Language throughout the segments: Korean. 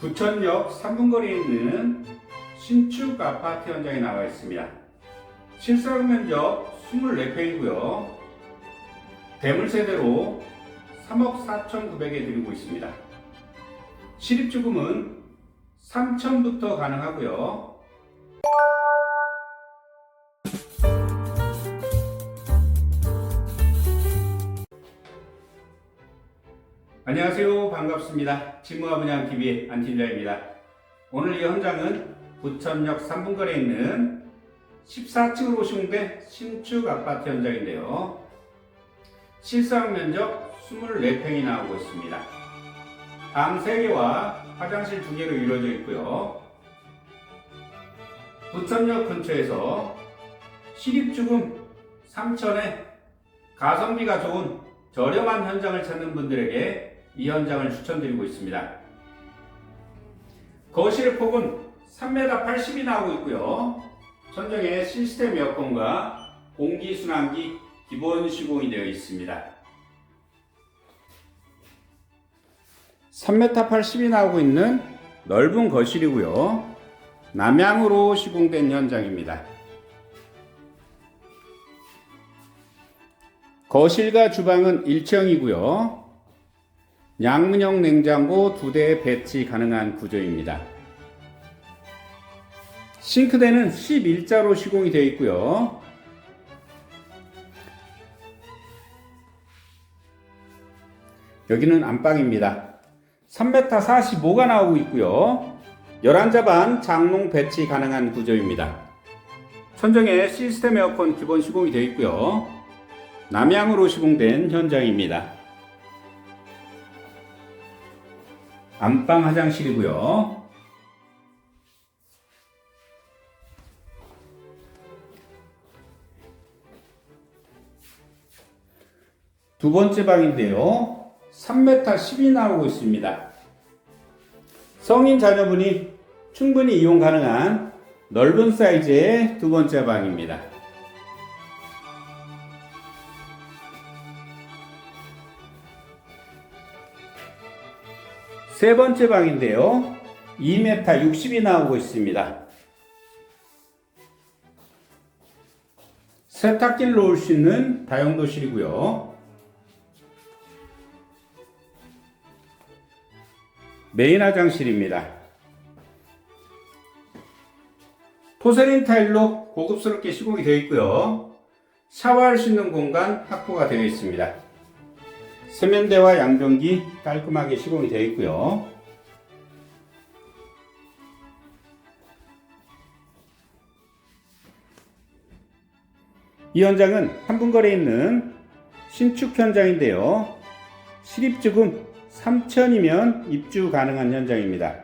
부천역 3분 거리에 있는 신축 아파트 현장에 나와 있습니다. 실사용 면적 24평이고요. 대물 세대로 3억 4,900에 드리고 있습니다. 실입주금은 3천부터 가능하고요. 안녕하세요. 반갑습니다. 친무와 분양 TV 안팀장입니다. 오늘 이 현장은 부천역 3분 거리에 있는 14층으로 시공된 신축 아파트 현장인데요. 실사용 면적 24평이 나오고 있습니다. 방 3개와 화장실 2개로 이루어져 있고요. 부천역 근처에서 시립주금 3천에 가성비가 좋은 저렴한 현장을 찾는 분들에게 이 현장을 추천드리고 있습니다. 거실의 폭은 3m 80이 나오고 있고요. 천정에 시스템 에어컨과 공기순환기 기본 시공이 되어 있습니다. 3m 80이 나오고 있는 넓은 거실이고요. 남향으로 시공된 현장입니다. 거실과 주방은 1층이고요. 양문형 냉장고 두 대 배치 가능한 구조입니다. 싱크대는 11자로 시공이 되어 있고요. 여기는 안방입니다. 3m 45가 나오고 있고요. 11자 반 장롱 배치 가능한 구조입니다. 천정에 시스템 에어컨 기본 시공이 되어 있고요. 남향으로 시공된 현장입니다. 안방 화장실이고요. 두 번째 방인데요. 3m 10이 나오고 있습니다. 성인 자녀분이 충분히 이용 가능한 넓은 사이즈의 두 번째 방입니다. 세 번째 방인데요. 2m 60이 나오고 있습니다. 세탁기를 놓을 수 있는 다용도실이고요. 메인 화장실입니다. 포세린 타일로 고급스럽게 시공이 되어 있고요. 샤워할 수 있는 공간 확보가 되어 있습니다. 세면대와 양변기 깔끔하게 시공이 되어 있고요. 이 현장은 한분거리에 있는 신축 현장인데요. 실입주금 3천이면 입주 가능한 현장입니다.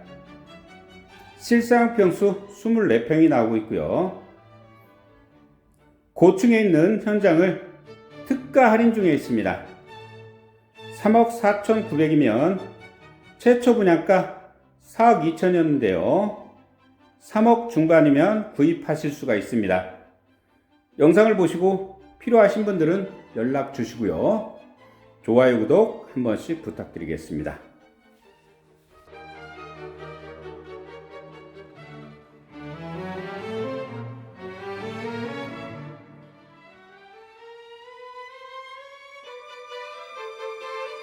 실사용 평수 24평이 나오고 있고요. 고층에 있는 현장을 특가 할인 중에 있습니다. 3억 4,900이면 최초 분양가 4억 2천이었는데요. 3억 중반이면 구입하실 수가 있습니다. 영상을 보시고 필요하신 분들은 연락 주시고요. 좋아요, 구독 한 번씩 부탁드리겠습니다.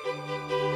Música